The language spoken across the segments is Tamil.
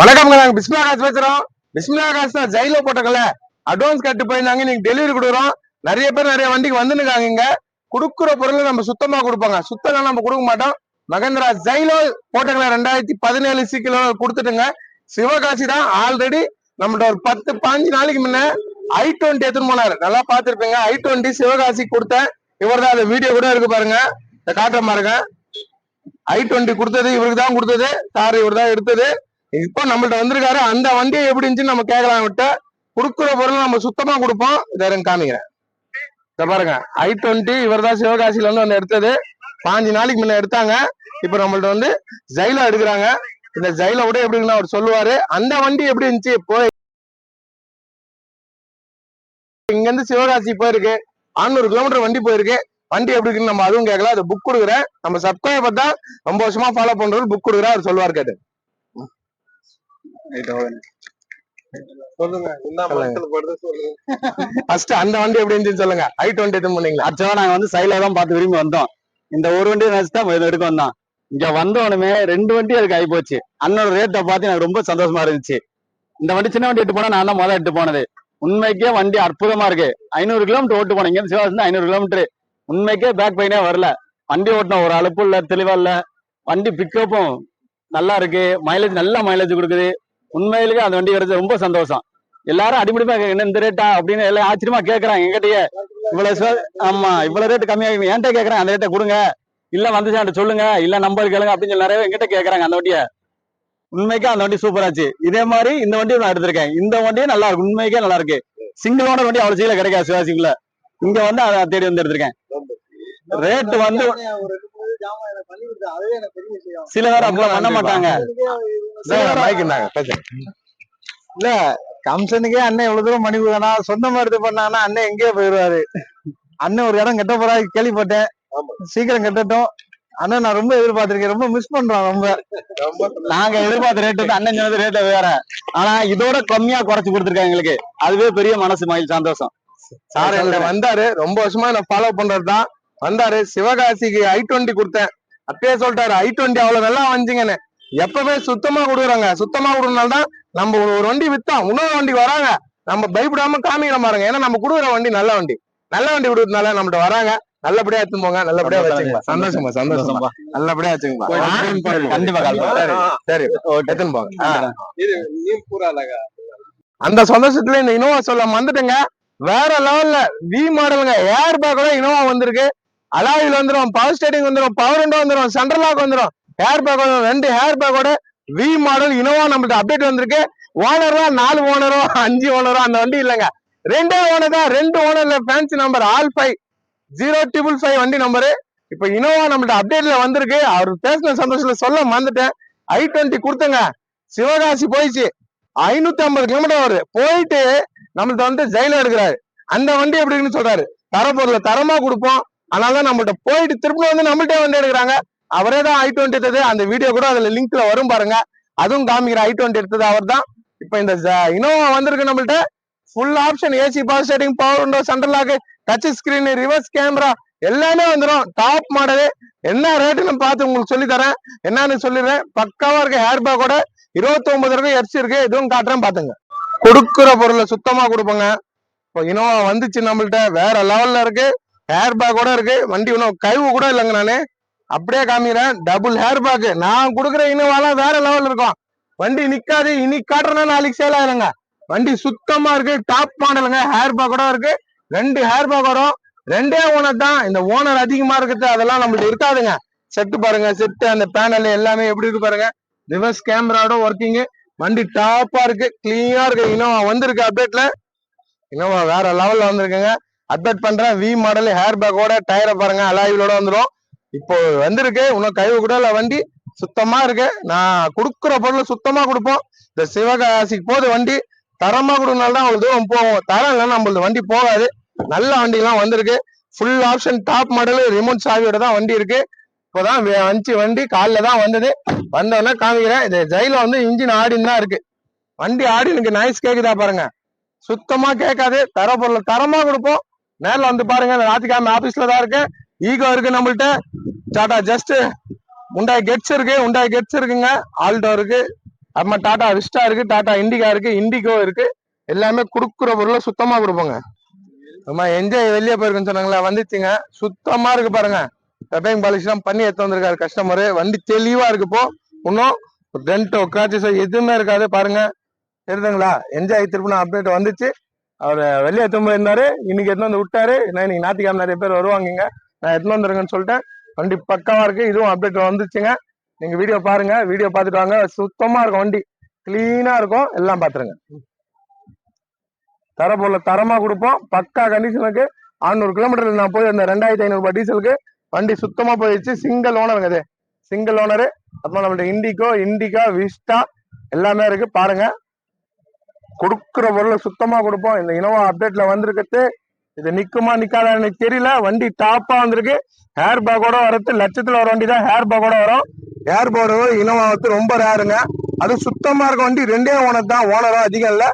வணக்கம்ங்க நாங்க பிஸ்மிலா காசு பேசுறோம். பிஸ்மிலா காசு தான் ஜெயில போட்டக்கல அட்வான்ஸ் கட்டு போயிருந்தாங்க நீங்க டெலிவரி கொடுக்குறோம். நிறைய பேர் நிறைய வண்டிக்கு வந்துருக்காங்க இங்க. கொடுக்குற பொருளை நம்ம சுத்தமா கொடுப்பாங்க. சுத்தம் நம்ம கொடுக்க மாட்டோம். மகேந்திரா ஜெயிலோ போட்டக்கல ரெண்டாயிரத்தி பதினேழு சீக்கிரம் கொடுத்துட்டுங்க. சிவகாசி தான் ஆல்ரெடி நம்மள்ட்ட ஒரு பத்து பாஞ்சு நாளைக்கு முன்ன ஐ டுவெண்ட்டி எடுத்துன்னு போனாரு. நல்லா பார்த்திருப்பீங்க. ஐ டுவெண்ட்டி சிவகாசி கொடுத்தேன் இவர் தான் அந்த வீடியோ கூட இருக்கு பாருங்க. இந்த காட்டுற பாருங்க ஐ டுவெண்ட்டி கொடுத்தது இவருக்கு தான் கொடுத்தது. சார் இவர் தான் எடுத்தது. இப்போ நம்மள்ட்ட வந்திருக்காரு. அந்த வண்டியை எப்படி இருந்துச்சுன்னு நம்ம கேட்கலாம். விட்ட கொடுக்குற பொருள் நம்ம சுத்தமா கொடுப்போம். இதை காமிக்கிறேன். இத பாருங்க. ஐ டுவெண்ட்டி இவர் தான் சிவகாசியில இருந்து வந்து எடுத்தது. பாஞ்சு நாளைக்கு முன்ன எடுத்தாங்க. இப்போ நம்மள்ட்ட வந்து ஜைலா எடுக்கிறாங்க. இந்த ஜெயில விட எப்படின்னு அவர் சொல்லுவாரு. அந்த வண்டி எப்படி இருந்துச்சு? போய் இங்க இருந்து சிவகாசி போயிருக்கு. 600 கிலோமீட்டர் வண்டி போயிருக்கு. வண்டி எப்படி இருக்குன்னு நம்ம அதுவும் கேட்கல. அது புக் கொடுக்குறேன். நம்ம சப்ஸ்கிரைபர் தான் ரொம்ப வருஷமா ஃபாலோ பண்றது புக் கொடுக்குறேன் அவர் சொல்லுவார் கேட்டு. சொல்லுங்க ஃபர்ஸ்ட் அந்த வண்டி எப்படி இருந்துச்சு சொல்லுங்க. ஐ டுவெண்ட்டி எதுவும் பண்ணீங்களா ஆக்சுவலா நாங்க வந்து சைல தான் பார்த்து விரும்பி வந்தோம். இந்த ஒரு வண்டி நினைச்சு தான் இதை எடுக்க வந்தோம். இங்க வந்தோடனே ரெண்டு வண்டி அதுக்கு ஆகி போச்சு. அண்ணனோட ரேட்டை பார்த்து எனக்கு ரொம்ப சந்தோஷமா இருந்துச்சு. இந்த வண்டி சின்ன வண்டி எட்டு போனா நான் தான் முதல்ல எட்டு போனது. உண்மைக்கே வண்டி அற்புதமா இருக்கு. ஐநூறு கிலோமீட்டர் ஓட்டு போனேன். இங்க சிவாசி ஐநூறு கிலோமீட்டர் உண்மைக்கே பேக் பெயினே வரல. வண்டி ஓட்டின ஒரு அலுப்பு இல்ல தெளிவா இல்ல. வண்டி பிக்கப்பும் நல்லா இருக்கு. மைலேஜ் நல்ல மைலேஜ் கொடுக்குது. உண்மையிலேயே அந்த வண்டி கிடைச்சது ரொம்ப சந்தோஷம். எல்லாரும் அடிப்படிமா என்ன இந்த ரேட்டா அப்படின்னு எல்லாம் ஆச்சரியமா கேக்குறாங்க எங்கிட்டயே. இவ்வளவு ஆமா இவ்வளவு ரேட் கம்மியா என்கிட்ட கேக்குறாங்க அந்த ரேட்டை கொடுங்க. இல்ல வந்துச்சு சொல்லுங்க. இல்ல நம்பர் கேளுங்க அப்படின்னு சொல்லி நிறைய எங்கிட்ட கேக்குறாங்க அந்த வண்டியை. உண்மைக்கே அந்த வண்டி சூப்பராச்சு இதே மாதிரி இந்த வண்டியும் நான் எடுத்திருக்கேன். இந்த வண்டியும் நல்லா இருக்கு. உண்மைக்கே நல்லா இருக்கு. சிங்கிள் ஓனர் வண்டி அவ்வளவு சீக்கிரம் கிடைக்காது சிவாசிங்கள இங்க வந்து அதை தேடி வந்து எடுத்திருக்கேன். ரேட் வந்து சில பேர் அப்பெல்லாம் பண்ண மாட்டாங்க. இல்ல கம்சனுக்கே அண்ணன் எவ்வளவு தூரம் பண்ணி கொடுத்தானா சொந்தமா எடுத்து பண்ணானா அண்ணன் எங்கேயோ போயிருவாரு அண்ணன் ஒரு இடம் கட்ட போறா கேள்விப்பட்டேன். சீக்கிரம் கட்டட்டும். அண்ணன் நான் ரொம்ப எதிர்பார்த்திருக்கேன். ரொம்ப மிஸ் பண்றோம் ரொம்ப. நாங்க எதிர்பார்த்த ரேட் வந்து அண்ணன் சொன்னது ரேட் வேற. ஆனா இதோட கம்மியா குறைச்சு கொடுத்துருக்காங்க எங்களுக்கு. அதுவே பெரிய மனசு மயில் சந்தோஷம். சார் வந்தாரு. ரொம்ப வருஷமா நான் ஃபாலோ பண்றது தான் வந்தாரு. சிவகாசிக்கு ஐ டுவெண்ட்டி கொடுத்தேன். அப்பயே சொல்லிட்டாரு ஐ டுவெண்ட்டி அவ்வளவு நல்லா வந்துங்கன்னு எப்பவுமே சுத்தமா கொடுக்குறாங்க. சுத்தமா கொடுக்கறனால தான் நம்ம ஒரு வண்டி வித்தா இன்னொரு வண்டி வராங்க. நம்ம பயப்படாம காமிக்கிற பாருங்க. ஏன்னா நம்ம கொடுக்குற வண்டி நல்ல வண்டி. நல்ல வண்டி கொடுக்கறதுனால நம்மகிட்ட வராங்க. நல்லபடியா எடுத்துன்னு போங்க. நல்லபடியா வச்சுங்க சந்தோஷமா சந்தோஷமா. நல்லபடியா வச்சுங்க கண்டிப்பா. சரி எடுத்துன்னு போங்க. அந்த சந்தோஷத்துல இந்த இனோவா சொல்ல வந்துட்டுங்க வேற லெவல்ல வி மாடலுங்க ஏர் பேக்கோட இனோவா வந்திருக்கு. அலாயில் வந்துரும் பவர் ஸ்டேட்டிங் வந்துரும் பவர் விண்டோ வந்துரும் central lock air air bag வந்துடும் ரெண்டு ஹேர் பேக்கோட வி மாடல் இனோவா நம்மள்ட்ட அப்டேட் வந்திருக்கு. ஓனரா நாலு ஓனரோ அஞ்சு ஓனரோ அந்த வண்டி இல்லைங்க. ரெண்டே ஓனர் தான் ரெண்டு ஓனர்ல fancy number all five zero triple five வண்டி நம்பரு இப்போ இனோவா நம்மள்ட்ட அப்டேட்ல வந்திருக்கு. அவர் பேசின சந்தோஷத்துல சொல்ல மறந்துட்டேன். ஐ டுவெண்ட்டி கொடுத்தங்க. சிவகாசி போயிடுச்சு ஐநூத்தி ஐம்பது கிலோமீட்டர் வருது. போயிட்டு நம்மள்ட்ட வந்து ஜெயில எடுக்கிறாரு. அந்த வண்டி எப்படின்னு சொல்றாரு. தரப்பொருளை தரமா கொடுப்போம். அதனால தான் நம்மள்ட்ட போயிட்டு திருப்பி வந்து நம்மள்ட்டே வந்து எடுக்கிறாங்க. அவரே தான் ஐ டுவெண்ட்டி எடுத்தது. அந்த வீடியோ கூட அதுல லிங்க்ல வரும் பாருங்க. அதுவும் காமிக்கிற ஐ டுவெண்ட்டி எடுத்தது அவர் தான். இப்ப இந்த இனோவா வந்திருக்கு நம்மள்ட்ட. Full option AC power steering power window central lock touch screen reverse camera எல்லாமே வந்துடும் டாப் மாடலு என்ன ரேட்டுன்னு பார்த்து உங்களுக்கு சொல்லி தரேன். என்னன்னு சொல்லிடுறேன். பக்காவா இருக்க ஹேர் பேக்கோட இருபத்தி ஒன்பது இருக்கு எஃப்சி இருக்கு. இதுவும் காட்டுறேன் பாத்துங்க கொடுக்குற பொருளை சுத்தமா கொடுப்போங்க. இப்போ இனோவா வந்துச்சு நம்மள்ட்ட. வேற லெவல்ல இருக்கு. ஹேர் பேக் கூட இருக்கு. வண்டி இன்னும் கழிவு கூட இல்லைங்க நானு. அப்படியே காமிக்கிறேன். டபுள் ஹேர் பேக் நான் கொடுக்குற இனோவாலாம் வேற லெவல் இருக்கும். வண்டி நிக்காது. இன்னைக்கு காட்டுறேன்னா நாளைக்கு சேல் ஆயிருங்க வண்டி சுத்தமா இருக்கு. டாப் மாடலுங்க ஹேர் பேக்கோட இருக்கு. ரெண்டு ஹேர் பேக் வரும். ரெண்டே ஓனர் தான். இந்த ஓனர் அதிகமா இருக்குது அதெல்லாம் நம்மள்ட்ட இருக்காதுங்க. செட்டு பாருங்க. செட்டு அந்த பேனல் எல்லாமே எப்படி இருக்கு பாருங்க. ரிவர்ஸ் கேமராவோட ஒர்க்கிங் வண்டி டாப்பா இருக்கு. கிளீனா இருக்கு. இனோவா வந்திருக்கு அப்டேட்ல இனோவா வேற லெவல்ல வந்திருக்குங்க. அப்டேட் பண்றேன். வி மாடல் ஹேர் பேக்கோட டயரை பாருங்க அலாயிலோட வந்துடும் இப்போ வந்திருக்கு. இன்னும் கழிவு கூட இல்லை வண்டி. சுத்தமா இருக்கு. நான் கொடுக்குற பொருள் சுத்தமா கொடுப்போம். இந்த சிவகாசிக்கு போகுது வண்டி. தரமா கொடுக்கனால தான் அவ்வளவு தூரம் போவோம் தரம் இல்லைன்னா நம்மளது வண்டி போகாது. நல்ல வண்டி எல்லாம் வந்திருக்கு. Full option top model remote சாவியோட தான் வண்டி இருக்கு. இப்போதான் வே- வண்டி. காலைல தான் வந்தது. வந்தோடனே காமிக்கிறேன். இது ஜெயில வந்து இன்ஜின் ஆடின்னு தான் இருக்கு. வண்டி ஆடி எனக்கு நாய்ஸ் கேக்குதா பாருங்க. சுத்தமா கேட்காது. தர பொருள் தரமா கொடுப்போம். நேரில் வந்து பாருங்க இந்த ஞாயிற்றுக்கிழமை ஆபீஸ்ல தான் இருக்கு. ஈகோ இருக்கு நம்மள்ட்ட. டாடா ஜஸ்ட் உண்டாய் கெட்ஸ் இருக்கு உண்டாய் கெட்ஸ் இருக்குங்க. ஆல்டோ இருக்கு. அப்புறமா டாடா விஸ்டா இருக்கு டாடா இண்டிகா இருக்கு இண்டிகோ இருக்கு. எல்லாமே கொடுக்குற பொருளை சுத்தமா கொடுப்போங்க. அம்மா என்ஜாய் வெளியே போயிருக்குன்னு சொன்னாங்களா வந்துச்சுங்க. சுத்தமா இருக்கு பாருங்க. பெப்பைங் பாலிஷ் எல்லாம் பண்ணி எடுத்து வந்திருக்காரு கஸ்டமர் வண்டி தெளிவா இருக்கு இப்போ இன்னும் டென்ட்டோ கிராச்சஸோ எதுவுமே இருக்காது பாருங்க. தெரியுதுங்களா? என்ஜாய் திருப்பின அப்டேட் வந்துச்சு. அவர் வெளியே எடுத்து இருந்தார் இன்னைக்கு எடுத்து வந்து விட்டாரு. நான் இன்னைக்கு ஞாயிற்றுக்கிழமை நிறைய பேர் வருவாங்க இங்க. நான் எடுத்து வந்துருங்கன்னு சொல்லிட்டேன் வண்டி பக்காவா இருக்கு. இதுவும் அப்டேட் வந்துச்சுங்க. நீங்க வீடியோ பாருங்க. வீடியோ பார்த்துட்டு வாங்க. சுத்தமா இருக்கும் வண்டி. கிளீனா இருக்கும். எல்லாம் பாத்துருங்க தர பொருளை தரமா கொடுப்போம். பக்கா கண்டிஷனுக்கு 600 கிலோமீட்டர் நான் போய் அந்த ரெண்டாயிரத்தி ஐநூறு ரூபாய் டீசலுக்கு வண்டி சுத்தமா போயிடுச்சு சிங்கிள் ஓனருங்க அது சிங்கிள் ஓனரு அப்புறம் நம்மள்ட்ட இண்டிகோ இண்டிகா விஸ்டா எல்லாமே இருக்கு. பாருங்க. கொடுக்குற பொருளை சுத்தமா கொடுப்போம். இந்த இனோவா அப்டேட்ல வந்திருக்கிறது. இது நிக்குமா நிக்காதா எனக்கு தெரியல. வண்டி டாப்பா வந்திருக்கு. ஹேர் பேக்கோட வரது லட்சத்துல வர வண்டி தான் ஹேர் பேக்கோட வரும். ஹேர் பேக்கோட இனோவா வந்து ரொம்ப ரேருங்க அது சுத்தமா இருக்க வண்டி ரெண்டே ஓனர் தான். ஓனரும் அதிகம் இல்ல.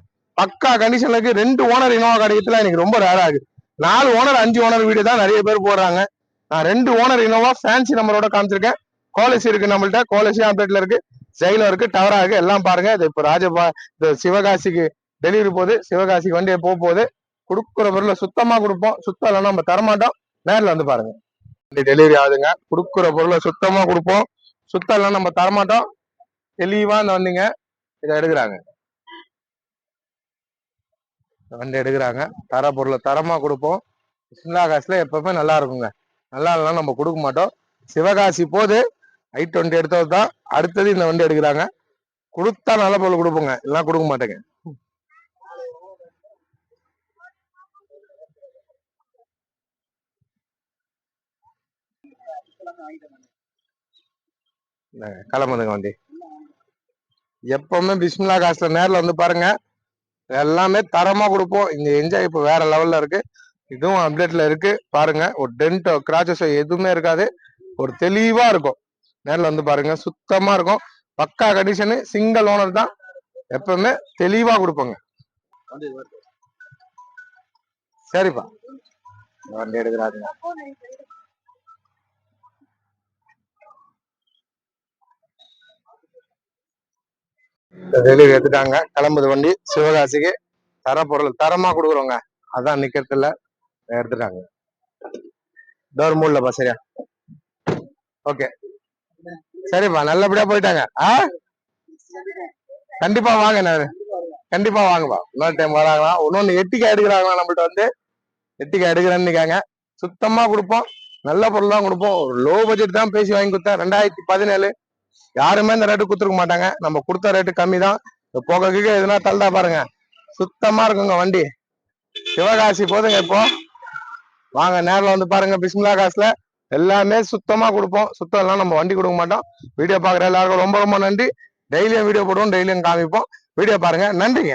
பக்கா கண்டிஷன்ல இருக்கு. ரெண்டு ஓனர் இனோவா கிடைக்கிறதுல எனக்கு ரொம்ப ரேரா இருக்கு. நாலு ஓனர் அஞ்சு ஓனர் வீடு தான் நிறைய பேர் போடுறாங்க. நான் ரெண்டு ஓனர் இனோவா ஃபேன்சி நம்பரோட காமிச்சிருக்கேன். கோலசி இருக்கு நம்மள்ட்ட. கோலசி அப்டேட்ல இருக்கு. ஜெயில இருக்கு டவரா இருக்கு எல்லாம் பாருங்க. இது இப்போ ராஜபா இந்த சிவகாசிக்கு டெலிவரி போகுது சிவகாசிக்கு வண்டியை போக போகுது கொடுக்குற பொருளை சுத்தமா கொடுப்போம். சுத்தம் இல்லைன்னா நம்ம தரமாட்டோம். நேரில் வந்து பாருங்க. வண்டி டெலிவரி ஆகுதுங்க. கொடுக்குற பொருளை சுத்தமா கொடுப்போம். சுத்தம் இல்லைன்னா நம்ம தரமாட்டோம். தெளிவா இந்த வண்டிங்க இதை எடுக்கிறாங்க. வண்டி எடுக்கிறாங்க. தர பொருளை தரமா கொடுப்போம். சிம்லா காசுல எப்பவுமே நல்லா இருக்குங்க. நல்லா இல்லைன்னா நம்ம கொடுக்க மாட்டோம். சிவகாசி போது ஐ டுவெண்ட்டி எடுத்தது தான். அடுத்தது இந்த வண்டி எடுக்கிறாங்க. கொடுத்தா நல்ல பொருள் கொடுப்போங்க. இல்லைன்னா கொடுக்க மாட்டேங்க. கிளம்புதுங்க வண்டி. எப்பவுமே பிஸ்மிலா காசுல நேரில் வந்து பாருங்க. எல்லாமே தரமா கொடுப்போம். இங்க என்ஜாய் இப்போ வேற லெவல்ல இருக்கு. இதுவும் அப்டேட்ல இருக்கு. பாருங்க. ஒரு டென்ட்டோ கிராச்சஸோ எதுவுமே இருக்காது. ஒரு தெளிவா இருக்கும். நேர்ல வந்து பாருங்க. சுத்தமா இருக்கும். பக்கா கண்டிஷனு சிங்கிள் ஓனர் தான் எப்பவுமே தெளிவா கொடுப்போங்க. சரிப்பா. வண்டி எடுக்கிறாருங்க. டெலிவரி எடுத்துட்டாங்க. கிளம்புது வண்டி. சிவகாசிக்கு தர பொருள் தரமா கொடுக்குறோங்க. அதான் நிக்கிறதுல எடுத்துட்டாங்க. டோர் மூடலப்பா சரியா? ஓகே சரிப்பா நல்லபடியா போயிட்டாங்க. ஆ? கண்டிப்பா வாங்க நான். கண்டிப்பா வாங்கப்பா. இன்னொரு டைம் வராங்களா? இன்னொன்னு எட்டிக்கா எடுக்கிறாங்களா நம்மள்ட்ட வந்து? எட்டிக்கா எடுக்கிறேன்னு சுத்தமா கொடுப்போம். நல்ல பொருள் தான் கொடுப்போம். ஒரு லோ பட்ஜெட் தான் பேசி வாங்கி கொடுத்தேன் ரெண்டாயிரத்தி பதினேழு. யாருமே இந்த ரேட்டு கொடுத்துருக்க மாட்டாங்க. நம்ம கொடுத்த ரேட்டு கம்மி தான் போக கீழே எதுனா தள்ளுதா பாருங்க. சுத்தமா இருக்குங்க வண்டி. சிவகாசி போதுங்க இப்போ. வாங்க நேரில் வந்து பாருங்க பிஸ்மிலா காசுல. எல்லாமே சுத்தமாக கொடுப்போம். சுத்தம் எல்லாம் நம்ம வண்டி கொடுக்க மாட்டோம். வீடியோ பார்க்குற எல்லாருக்கும் ரொம்ப ரொம்ப நன்றி. டெய்லியும் வீடியோ போடுவோம் டெய்லியும் காமிப்போம். வீடியோ பாருங்க. நன்றிங்க.